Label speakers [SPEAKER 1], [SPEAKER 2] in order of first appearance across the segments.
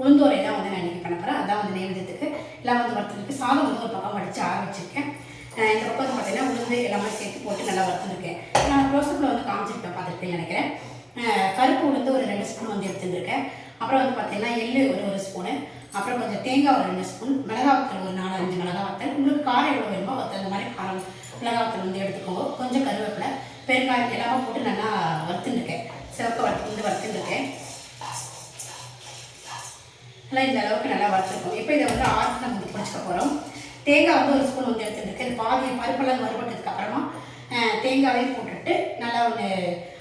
[SPEAKER 1] உளுந்தோரை தான் வந்து நான் இன்னைக்கு பண்ண போகிறேன் அதான் வந்து நைவேத்தியத்துக்கு எல்லாம் வந்து வறுத்துருக்கு சாதம் வந்து ஒரு பக்கம் வடித்து ஆரம்பிச்சிருக்கேன் இந்த பக்கம் வந்து பார்த்தீங்கன்னா உளுந்து எல்லாமே சேர்த்து போட்டு நல்லா வறுத்துருக்கேன். நான் க்ளோஸ்அப்பில் வந்து காமிச்சிருப்பேன் பார்த்துருப்பேன் நினைக்கிறேன். கருப்பு உளுந்து ஒரு ரெண்டு ஸ்பூன் வந்து எடுத்துருக்கேன். அப்புறம் வந்து பார்த்தீங்கன்னா எள்ளு ஒரு ஒரு ஸ்பூனு. அப்புறம் கொஞ்சம் தேங்காய் ஒரு ரெண்டு ஸ்பூன். மிளகா வத்தல் ஒரு நாலு அஞ்சு மிளகா வத்தல். உங்களுக்கு காரம் எவ்வளோ வேணுமோ வத்தல் அந்த மாதிரி காரம் மிளகா வத்தல் வந்து எடுத்துக்கோங்க. கொஞ்சம் கருவேப்பிலை பெருங்காயம் எல்லாமே போட்டு நல்லா வறுத்துருக்கேன். சிவக்க வறுத்து வந்து வறுத்துருக்கேன். நல்லா இந்த அளவுக்கு நல்லா வறுத்துருக்கோம் இப்போ இதை வந்து ஆறுக்கு நம்ம வந்து பிடிச்சிக்க போகிறோம் தேங்காய் வந்து ஒரு ஸ்பூன் வந்து எடுத்துருக்கு இது பாதி பருப்பெல்லாம் வறுபட்டதுக்கு அப்புறமா தேங்காயையும் போட்டுட்டு நல்லா ஒன்று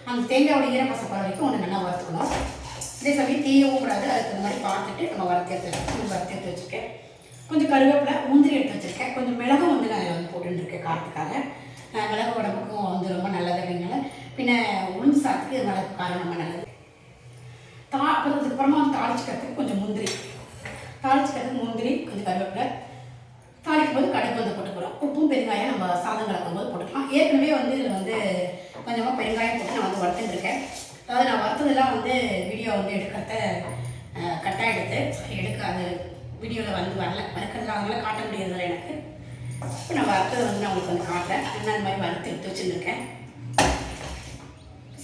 [SPEAKER 1] அந்த தேங்காயோட ஈரப்பசம் போகிற வரைக்கும் ஒன்று நல்லா வறுத்துக்கணும். இதே சமயம் தீயவும் கூடாது. அதுக்கு இந்த மாதிரி பார்த்துட்டு நம்ம வறுத்து எடுத்து வறுத்து எடுத்து வச்சுருக்கேன். கொஞ்சம் கருவேப்பிலை முந்திரி எடுத்து வச்சுருக்கேன். கொஞ்சம் மிளகும் வந்து நான் வந்து போட்டுருக்கேன் காரத்துக்காக. மிளகு உடம்புக்கும் வந்து ரொம்ப நல்லது அப்படின்னால. பின்ன உளுந்து சாத்துக்கு மிளகு காரம் ரொம்ப நல்லது தா அப்புறம் அதுக்கப்புறமா வந்து தாளிச்சுக்கிறதுக்கு கொஞ்சம் முந்திரி தாளிச்சுக்கிறதுக்கு முந்திரி கொஞ்சம் கருவேப்பிலை தாளிக்கும் போது கடுகு வந்து போட்டுக்கிறோம் உப்பும் பெருங்காயம் நம்ம சாதம் கலக்கும் போது போட்டுக்கலாம். ஏற்கனவே வந்து இதில் வந்து கொஞ்சமாக பெருங்காயம் போட்டு நான் வந்து வறுத்துட்டுருக்கேன். அதாவது நான் வறுத்ததெல்லாம் வந்து வீடியோ வந்து எடுக்கிறத கட்டாக எடுத்து எடுக்க அது வீடியோவில் வந்து வரல. வறுக்கிறதுல அதனால காட்ட முடியறதில்ல எனக்கு. இப்போ நான் வறுத்தது வந்து நான் உங்களுக்கு வந்து காட்டுறேன். நான் மாதிரி வறுத்து எடுத்து வச்சுருக்கேன்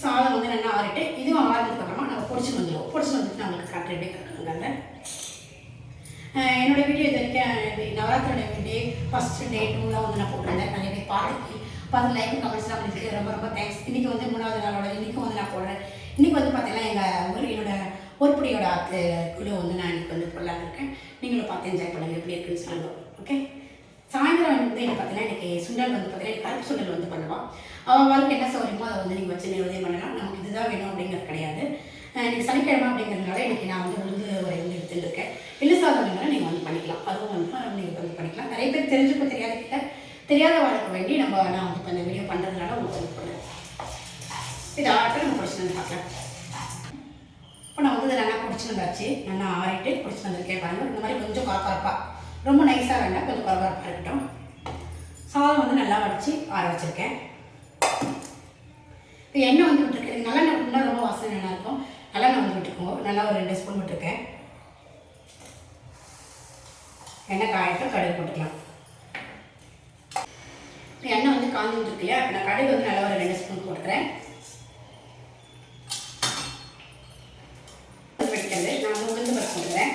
[SPEAKER 1] சாதம் வந்து நல்லா ஆறிட்டு இதுவும் ஆறுனதுக்கப்புறமா நாங்கள் நம்ம பொடிச்சு வந்துடுவோம் பொடிச்சு வந்துட்டு நான் உங்களுக்கு காட்டுறேன். எப்படி என்னோட வீடியோ இது வரைக்கும் நவராத்திரி டே ஃபர்ஸ்ட் டே டூலாம் வந்து நான் போட்டிருந்தேன். நிறைய பேர் பார்த்து பார்த்து லைக் கமெண்ட்ஸ்லாம் பண்ணிட்டு ரொம்ப ரொம்ப தேங்க்ஸ் இன்றைக்கி வந்து மூணாவது நாளோட இன்றைக்கும் வந்து நான் போடுறேன். இன்றைக்கி வந்து பார்த்தீங்கன்னா எங்கள் ஊர் என்னோட ஒருப்படியோட குழு வந்து நான் இன்றைக்கி வந்து போடலான்னு இருக்கேன். நீங்களும் பார்த்து என்ஜாய் பண்ணுங்கள் எப்படி இருக்குன்னு சொல்லுங்கள் ஓகே சாயந்தரம் வந்து எனக்கு பார்த்தீங்கன்னா எனக்கு சுண்டல் வந்து பார்த்தீங்கன்னா கருப்பு சுண்டல் வந்து பண்ணுவான் அவன் வாழ்க்கை என்ன சௌகரியமோ அதை வந்து நீங்கள் வச்சு நிறுவனம் பண்ணலாம். நமக்கு இதுதான் வேணும் அப்படிங்கிறது கிடையாது. எனக்கு சனிக்கிழமை அப்படிங்கிறதுனால எனக்கு நான் வந்து உளுந்து ஒரு வந்து இருக்கேன். இல்லை சாதம் வேணாலும் நீங்கள் வந்து பண்ணிக்கலாம். அதுவும் வந்து நீங்கள் வந்து பண்ணிக்கலாம். நிறைய பேர் தெரிஞ்சுக்க தெரியாத கிட்ட தெரியாத வாழ்க்கை வேண்டி நம்ம நான் வந்து இப்போ இந்த வீடியோ பண்ணுறதுனால உங்களுக்கு வந்து பண்ணுறேன். இது ஆட்டம் நம்ம பிடிச்சி பார்க்கலாம். இப்போ நான் வந்து இதை நல்லா பிடிச்சி வந்தாச்சு நல்லா ஆறிட்டு பிடிச்சி வந்திருக்கேன் பாருங்கள் இந்த மாதிரி கொஞ்சம் குறப்பா ரொம்ப நைஸாக வேண்டாம் கொஞ்சம் குறப்பா இருக்கட்டும். சாதம் வந்து நல்லா வடித்து ஆற வச்சுருக்கேன். இப்போ எண்ணெய் வந்து விட்டுருக்கேன் நல்லெண்ணெய் விட்டுனா ரொம்ப வாசனை நல்லா இருக்கும். நல்லெண்ணெய் வந்து விட்டுருக்கோம் நல்லா ஒரு ரெண்டு ஸ்பூன் விட்டுருக்கேன். எண்ணெய் காயட்டும் கடுகு போட்டுக்கலாம். இப்போ எண்ணெய் வந்து காஞ்சி இருக்கு இல்லையா? நான் கடுகு வந்து நல்லா ஒரு ரெண்டு ஸ்பூன் போட்டுக்கிறேன் வெடிக்கிறது நான் வந்து உளுந்து பருப்பு போட்டுக்கிறேன்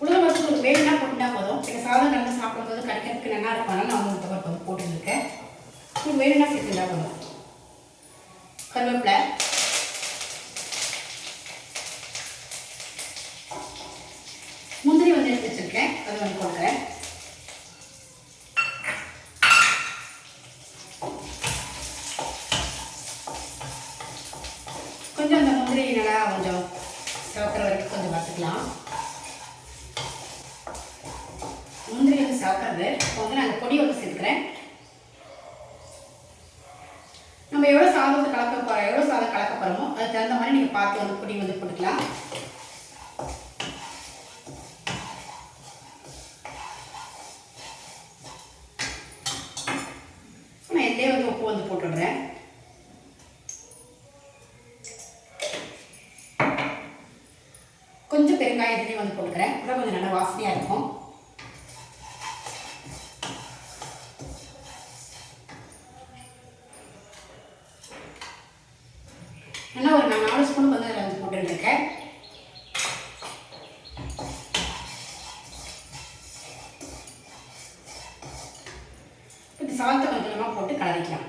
[SPEAKER 1] உளுந்து பருப்பு உங்களுக்கு வேணும்னா போட்டுட்டா போதும் எனக்கு சாதம் நல்லா சாப்பிடும்போது கடிக்கிறதுக்கு நல்லா இருக்கும் அதனால நான் உளுந்து பருப்பு வந்து போட்டுருக்கேன் உங்களுக்கு வேணும்னா சேர்த்துட்டா போதும் கருவேப்பிலை முந்திரி வந்து எடுத்து வச்சிருக்கேன் அது வந்து போடுறேன் கொஞ்சம் அந்த முந்திரி நல்லா கொஞ்சம் சிவக்கிற வரைக்கும் முந்திரி வந்து சாப்பிட்றது. இப்போ வந்து நான் அந்த பொடி வந்து சேர்த்துக்கிறேன். நம்ம எவ்வளோ சாதத்தை கலக்க போகிறோம் எவ்வளோ சாதம் கலக்க போகிறோமோ அதுக்கு தகுந்த மாதிரி நீங்கள் பார்த்து வந்து பொடி வந்து போட்டுக்கலாம். நான் எல்லையே வந்து உப்பு வந்து போட்டுடுறேன் கொஞ்சம் பெருங்காயம் இதுலேயே வந்து போட்டுக்கிறேன் அப்புறம் கொஞ்சம் நல்லா வாசனையாக இருக்கும் நல்லா ஒரு நான் நாலு ஸ்பூன் வந்து அதில் வந்து போட்டுருக்கேன் இந்த சாதத்தை கொஞ்சம் கொஞ்சமாக போட்டு கலரிக்கலாம்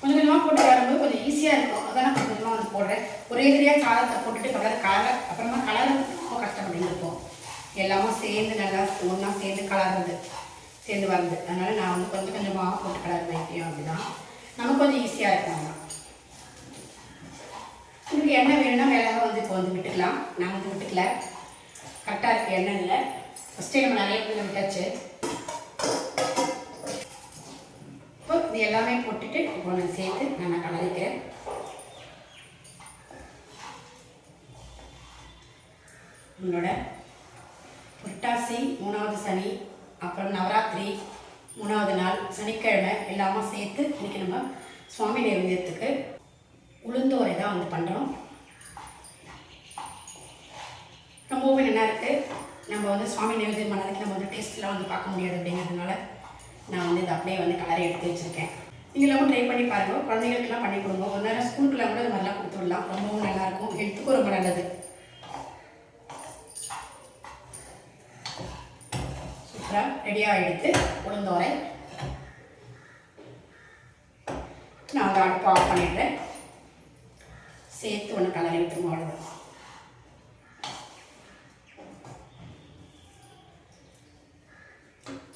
[SPEAKER 1] கொஞ்சம் கொஞ்சமாக போட்டு வரும்போது கொஞ்சம் ஈஸியாக இருக்கும் அதான் நான் கொஞ்சம் கொஞ்சமாக வந்து போடுறேன் ஒரே காலத்தை போட்டுட்டு கலர் கலர் அப்புறமா கலர் ரொம்ப கஷ்டப்பட்டு இருக்கும். எல்லாமே சேர்ந்து நல்லா ஒன்றா சேர்ந்து கலர்றது சேர்ந்து வருது அதனால் நான் வந்து கொஞ்சம் கொஞ்சமாக போட்டு கலர் வைக்கிறோம் அப்படிதான் நமக்கு கொஞ்சம் ஈஸியாக இருக்கும் உங்களுக்கு எண்ணெய் வேணும்னா மேலே வந்து இப்போ வந்து விட்டுக்கலாம். நான் வந்து விட்டுக்கல. கரெக்டாக இருக்குது எண்ணெய் இல்லை. ஃபஸ்ட்டே நம்ம நிறைய பேர் விட்டாச்சு. இப்போ இது எல்லாமே போட்டுட்டு இப்போ நான் சேர்த்து நான் கலரிக்கிறேன். உங்களோட புரட்டாசி மூணாவது சனி அப்புறம் நவராத்திரி மூணாவது நாள் சனிக்கிழமை எல்லாமே சேர்த்து இன்றைக்கி நம்ம சுவாமி நைவேத்தியத்துக்கு உளுந்தோரை தான் வந்து பண்ணுறோம் ரொம்பவும் நல்லா இருக்குது நம்ம வந்து சுவாமி நைவேத்தியம் பண்ணதுக்கு நம்ம வந்து டேஸ்ட்லாம் வந்து பார்க்க முடியாது அப்படிங்கிறதுனால நான் வந்து இதை அப்படியே வந்து கலரை எடுத்து வச்சுருக்கேன். நீங்களும் ட்ரை பண்ணி பாருங்கள் குழந்தைங்களுக்குலாம் பண்ணி கொடுங்க. ஒரு நேரம் ஸ்கூலுக்குலாம் கூட இது மாதிரிலாம் கொடுத்துடலாம். ரொம்பவும் நல்லாயிருக்கும் ஹெல்த்துக்கும் ரொம்ப நல்லது சூப்பராக ரெடியாக எடுத்து உளுந்தோரை நான் அதை அடுப்பு ஆஃப் பண்ணிடுறேன். சேர்த்து ஒன்று கலரி விட்டுருவோம் அவ்வளோதான்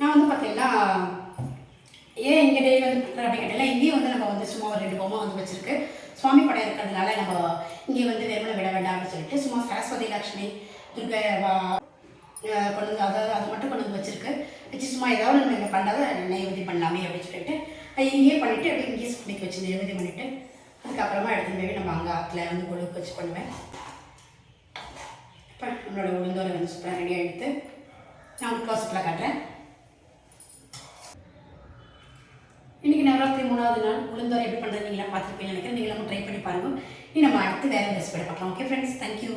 [SPEAKER 1] நான் வந்து பார்த்தீங்கன்னா ஏன் இங்கே டெய்லி வந்து அப்படின்னு கேட்டால் இங்கேயும் வந்து நம்ம வந்து சும்மா ஒரு ரெண்டு பொம்மை வந்து வச்சுருக்கு. சுவாமி படம் இருக்கிறதுனால நம்ம இங்கே வந்து வெறுமனை விட வேண்டாம்னு சொல்லிட்டு சும்மா சரஸ்வதி லக்ஷ்மி துர்கை கொண்டு வந்து அதாவது அது மட்டும் கொண்டு வந்து வச்சுருக்கு. சும்மா ஏதாவது நம்ம இங்கே பண்ணாத நைவேத்தியம் பண்ணலாமே அப்படின்னு சொல்லிட்டு இங்கேயே பண்ணிவிட்டு அப்படியே இங்கேயே பிடிக்க வச்சு நைவேத்தியம் பண்ணிவிட்டு அதுக்கப்புறமா எடுத்து போய் நம்ம அங்கே ஆற்றுல வந்து கொழுக்கு வச்சு பண்ணுவேன். இப்போ நம்மளோட உளுந்தோரை வந்து சூப்பராக ரெடியாக எடுத்து நான் க்ளோஸ்அப்பில் காட்டுறேன். இன்றைக்கி நவராத்திரி மூணாவது நாள். உளுந்தோரை எப்படி பண்ணுறது நீங்களாம் பார்த்துருப்பீங்கன்னு நினைக்கிறேன். நீங்களும் ட்ரை பண்ணி பாருங்கள் இனி நம்ம அடுத்து வேறு ரெசிபி பார்க்கலாம். ஓகே ஃப்ரெண்ட்ஸ் தேங்க்யூ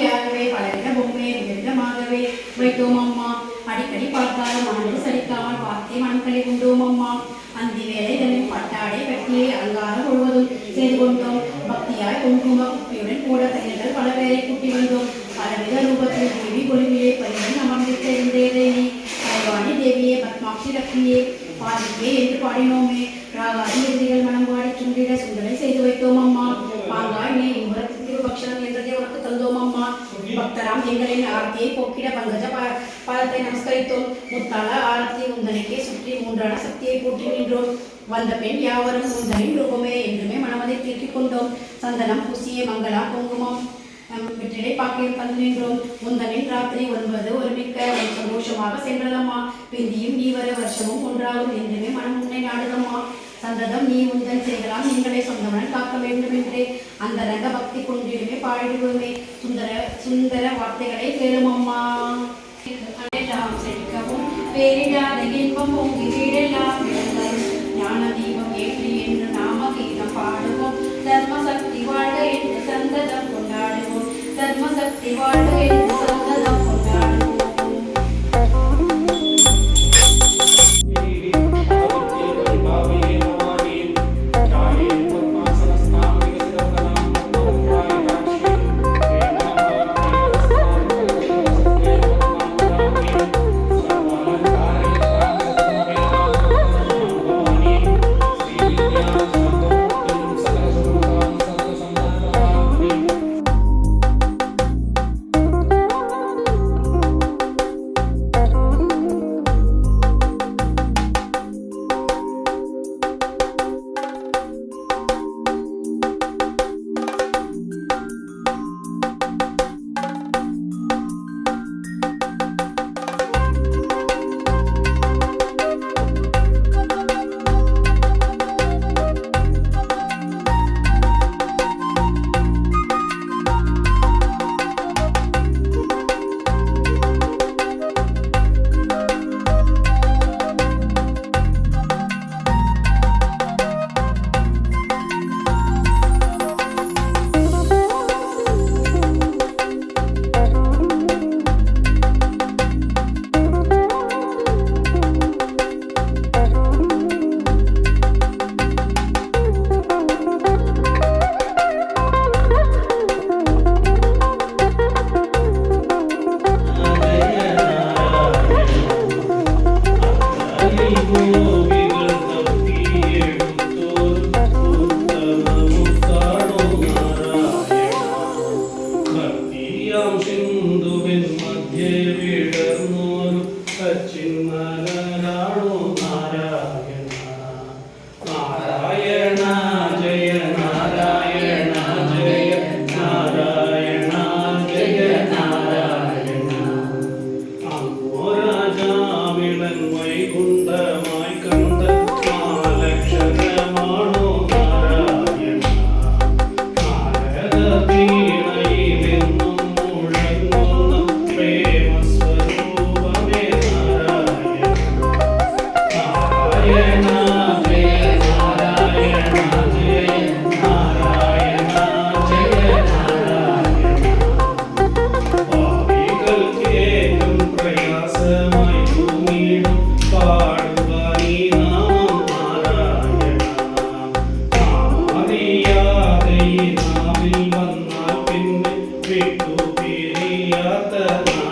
[SPEAKER 1] படிக்கியாகவே பலவித பொம்மை விதமாகவே வைத்தோம் அம்மா. அடிக்கடி பார்த்தாலும் மனம் சலிக்காமல் பார்த்தே மனக்களி கொண்டோம் அம்மா. அந்தி வேலை பட்டாடை கட்டியை அலங்காரம் முழுவதும் செய்து கொண்டோம். பக்தியாய் குங்கும குப்பியுடன் கூட தையல்கள் பல பேரை கூட்டி வந்தோம். பலவித ரூபத்தில் தேவி கொலுவிலே பயிரில் அமர்ந்திருந்தே தேவி தேவியே பத்மாட்சி லக்ஷ்மியே பாதிக்கே என்று பாடினோமே ராகாதி எதிரிகள் மனம் பாடி சுண்டிட சுண்டலை செய்து வைத்தோம் அம்மா பாங்காய் நீ இன்புறத்து திருபக்ஷணம் என்றதை உனக்கு தந்தோம் அம்மா பக்தராம் எங்களின் ஆரத்தியை போக்கிட பங்கஜ பா- பாதத்தை நமஸ்கரித்தோம் முத்தாள ஆரத்தி உந்தனைக்கே சுற்றி மூன்றான சக்தியை போற்றி நின்றோம் வந்த பெண் யாவரும் உந்தனின் ரூபமே என்றுமே மனமதை தீர்க்கிக் கொண்டோம் சந்தனம் பூசிய மங்களா குங்குமம் வெற்றிலை பாக்கையில் தந்து நின்றோம் முந்தனின் ராத்திரி ஒன்பது ஒரு மிக்க சந்தோஷமாக சென்றதம்மா பிந்தியும் நீ வர வருஷமும் ஒன்றாகும் என்றுமே மனம் உன்னை நாடு சந்ததம் நீ உந்தன் செய்கிறான் எங்களை சொந்தமன் காக்க வேண்டும் என்றே. அந்த ரக பக்தி கொண்டிடுமே பாடிடுவோமே. சுந்தர சுந்தர வார்த்தைகளை கேளும் செழிக்கவும் பேரிடாத இன்பம் பொங்கி வீடெல்லாம் விளங்கும் ஞான தீபம் ஏற்றி என்று நாம கீதம் பாடுவோம். தர்ம சக்தி வாழ்க என்று சந்ததம் கொண்டாடுவோம். தர்ம சக்தி வாழ்க என்று சந்ததம்
[SPEAKER 2] നാരായണ വന്നാൽ പിന്നെ വിട്ടുപിരിയാത്ത നാരായണ.